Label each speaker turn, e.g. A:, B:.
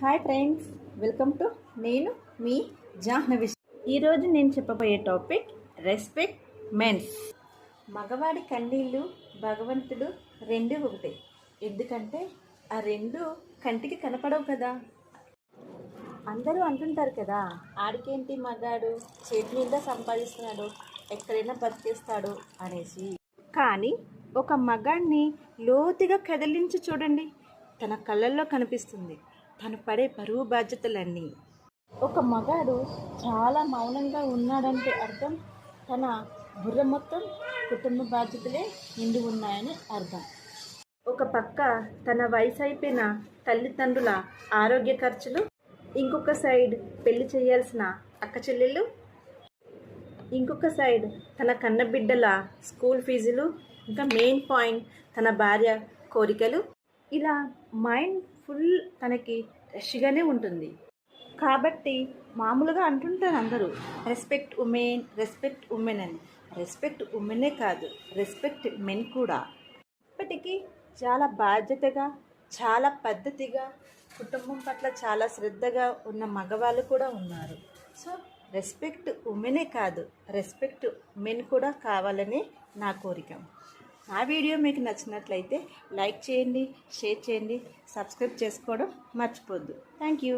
A: Hi friends welcome to నేను మీ జాహ్నవి. ఈరోజు నేను చెప్పబోయే టాపిక్ రెస్పెక్ట్ మెన్స్. మగవాడి కన్నీళ్ళు భగవంతుడు రెండు ఒకటే. ఎందుకంటే ఆ రెండు కంటికి కనపడవు కదా. అందరూ అంటుంటారు కదా ఆడికేంటి మగాడు? చేతి మీద సంపాదిస్తున్నాడు ఎక్కడైనా బతికేస్తాడు అనేసి. కానీ ఒక మగాడిని లోతుగా కదిలించి చూడండి తన కళ్ళల్లో కనిపిస్తుంది. తను పడే బరువు బాధ్యతలన్నీ. ఒక మగాడు చాలా మౌనంగా ఉన్నాడంటే అర్థం తన బుర్ర మొత్తం కుటుంబ బాధ్యతలే నిండి ఉన్నాయని అర్థం. ఒక పక్క తన వయసు అయిపోయిన తల్లిదండ్రుల ఆరోగ్య ఖర్చులు ఇంకొక సైడ్ పెళ్ళి చేయాల్సిన అక్క చెల్లెళ్ళు ఇంకొక సైడ్ తన కన్నబిడ్డల స్కూల్ ఫీజులు ఇంకా మెయిన్ పాయింట్ తన భార్య కోరికలు. ఇలా మైండ్ ఫుల్ తనకి రష్గానే ఉంటుంది. కాబట్టి మామూలుగా అంటుంటారు అందరూ రెస్పెక్ట్ ఉమెన్ రెస్పెక్ట్ ఉమెన్ అని. రెస్పెక్ట్ ఉమెనే కాదు రెస్పెక్ట్ మెన్ కూడా. ఇప్పటికీ చాలా బాధ్యతగా చాలా పద్ధతిగా కుటుంబం పట్ల చాలా శ్రద్ధగా ఉన్న మగవాళ్ళు కూడా ఉన్నారు. సో రెస్పెక్ట్ ఉమెనే కాదు రెస్పెక్ట్ మెన్ కూడా కావాలని నా కోరిక. నా వీడియో మీకు నచ్చినట్లయితే లైక్ చేయండి షేర్ చేయండి సబ్స్క్రైబ్ చేసుకోవడం మర్చిపోద్దు. Thank you